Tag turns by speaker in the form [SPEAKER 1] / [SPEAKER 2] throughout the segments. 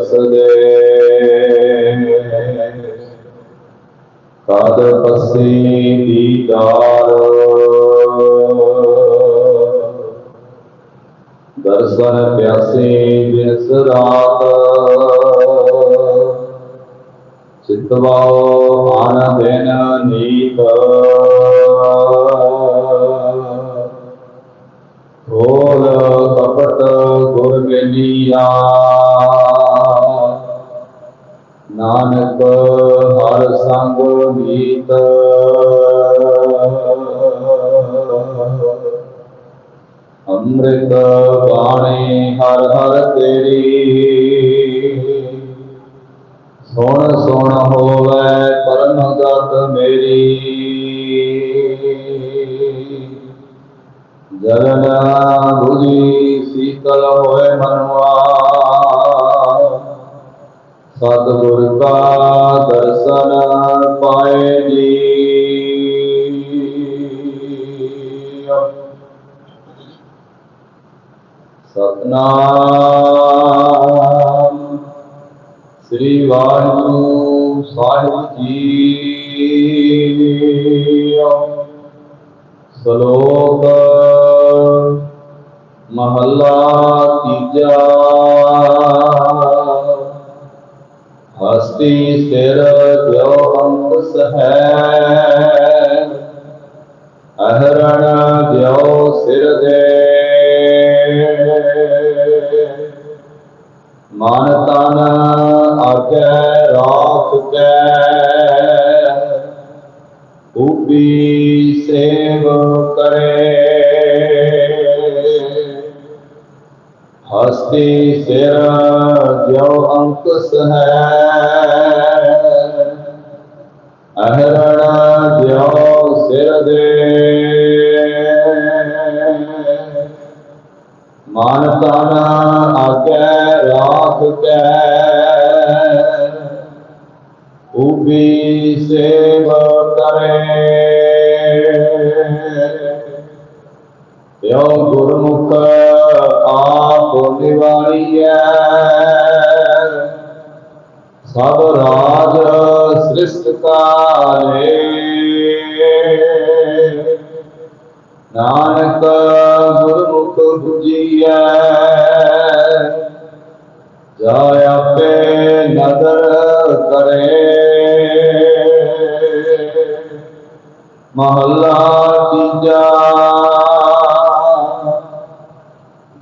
[SPEAKER 1] ਸਦੇ ਕਦ ਪਸੀ ਦੀਦਾਰ ਦਰਸ਼ਨ ਪਿਆਸੇ ਬਿਨਸ ਰਾਤ। ਚਿਤਵਾਓ ਆਨ ਨੀਤ। ਅੰਮ੍ਰਿਤ ਬਾਣੀ ਹਰ ਹਰ ਤੇਰੀ। ਸੁਣ ਸੁਣ ਹੋਵੇ ਪਰਮ ਗਤ ਮੇਰੀ। ਜਲਨ ਬੁਝੀ ਸੀਤਲ ਹੋਏ ਮਨਵਾ। ਸਤਿਗੁਰ ਕਾ ਦਰਸ਼ਨ ਪਾਏ ਜੀ ਸਤਨਾਮ ਸ੍ਰੀ ਵਾਹਿਗੁਰੂ ਸਾਹਿਬ ਜੀ। ਸ਼ਲੋਕ ਮਹੱਲਾ ਤੀਜਾ। ਹਸਤੀ ਸਿਰ ਜੋ ਅੰਕਸ ਹੈ ਅਹਰਣ ਜੋ ਸਿਰ ਦੇ। ਮਨ ਤਨ ਆਗੇ ਰਾਖ ਕੇ। ਉਪੀ ਸੇਵ ਕਰੇ। ਹਸਤੀ ਸਿਰ ਜੋ ਅੰਕਸ ਹੈ। ਅਹਰਣ ਜੋ ਸਿਰ ਦੇ। ਮਨ ਤਨ ਆਗੇ ਰਾਖ ਕੇ। ਉਬੀ ਸੇਵ ਕਰੇ। ਯੋ ਗੁਰਮੁਖ ਬੋਲੇ ਵਾਲੀ ਹੈ ਸਭ ਰਾਜ ਸ੍ਰਿਸ਼ਟ ਕਾਲੇ। ਨਾਨਕ ਗੁਰਮੁਖ 부ਜੀਐ ਜਾ ਆਪੇ ਨਦਰ ਕਰੇ। ਮਹੱਲਾ ਤੀਜਾ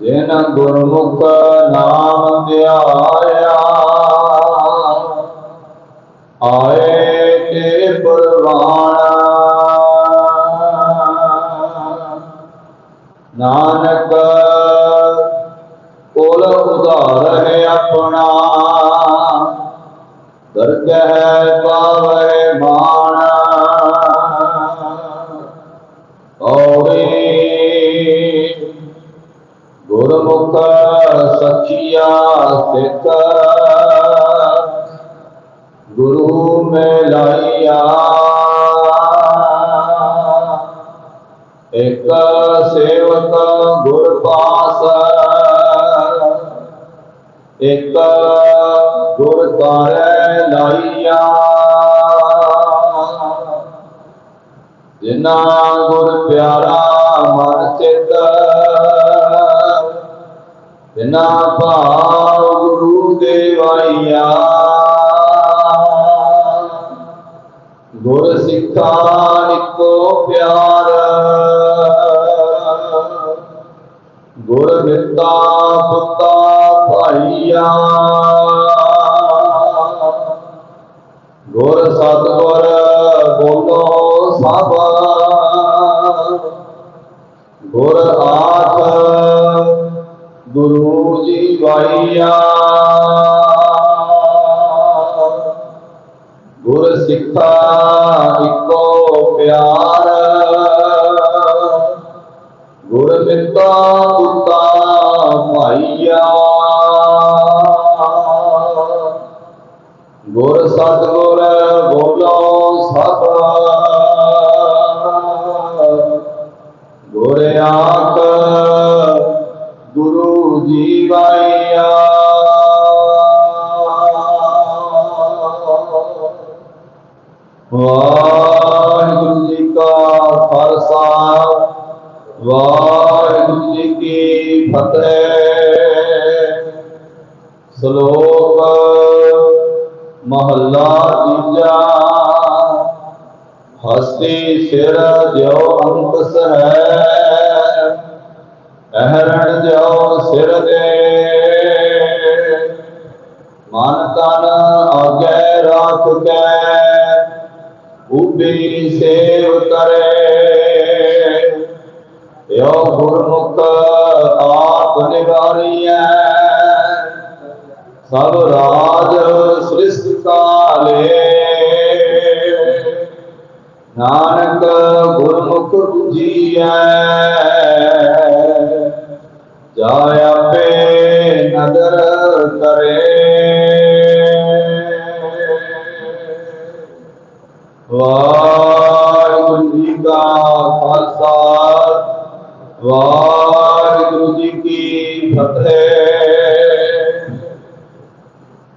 [SPEAKER 1] ਜਿਨ ਗੁਰਮੁਖ ਨਾਮ ਧਿਆਇਆ, ਆਏ ਤੇ ਪਰਵਾਣਾ ਨਾਨਕ ਕੋਲ ਉਧਾਰ ਹੈ ਆਪਣਾ ਦਰਗਹਿ ਪਾਵੇ ਮਾਣ ਸਿੱਖ ਗੁਰੂ ਮੈਂ ਲਾਈਆ ਇਕ ਸੇਵਕ ਗੁਰ ਪਾਸ ਇਕ ਗੁਰ ਤਾਰੈ ਲਾਈਆ। ਜਿਨਾ ਗੁਰ ਪਿਆਰਾ ਮਨ ਚਿਤ ਬਿਨਾ ਭਾਵ ਗੁਰੂ ਦੇਵਾਈਆ ਗੁਰ ਸਿੱਖਾਂ ਨਿਕੋ ਪਿਆਰ। ਗੁਰ ਮਿੱਤਾ ਪੁੱਤਾ ਭਾਈਆ। ਗੁਰ ਸਤਗੁਰ ਬੋਲੋ ਸਭ। ਗੁਰ ਆਖ ਗੁਰੂ ਜੀ ਵਾਈਆ। ਗੁਰ ਇੱਕੋ ਪਿਆਰ। ਗੁਰ ਮਿੱਤਾ ਪੁੱਤਾ ਭਾਈਆ। ਗੁਰ ਸਤਗੁਰ ਬੋਲੋ ਸਭ। ਗੁਰ ਆਖ ਗੁਰੂ ਜੀ ਵਾਹਿਗੁਰੂ ਜੀ ਕੀ ਫਤਿਹ। ਸ਼ਲੋਕ ਮਹੱਲਾ ਤੀਜਾ। ਹਸਤੀ ਸਿਰ ਜੋ ਅੰਕਸ ਹੈ ਅਹਰਣ ਜਿਉ ਸਿਰ ਦੇ। ਮਨ ਤਨ ਆਗੇ ਰਾਖ ਕੇ। ਉਬੀ ਸੇਵ ਕਰੇ। ਯੋ ਗੁਰਮੁਖ ਆਪ ਨਿਵਾਰੀਐ। ਸਭ ਰਾਜ ਸ੍ਰਿਸ਼ਟ ਕਾਲੇ। ਨਾਨਕ ਗੁਰਮੁਖ 부ਜੀਐ। ਜਾ ਆਪੇ ਨਦਰ ਕਰੇ। ਵਾਹਿਗੁਰੂ ਜੀ ਕਾ ਖਾਲਸਾ। ਵਾਹਿਗੁਰੂ ਜੀ ਕੀ ਫਤਿਹ।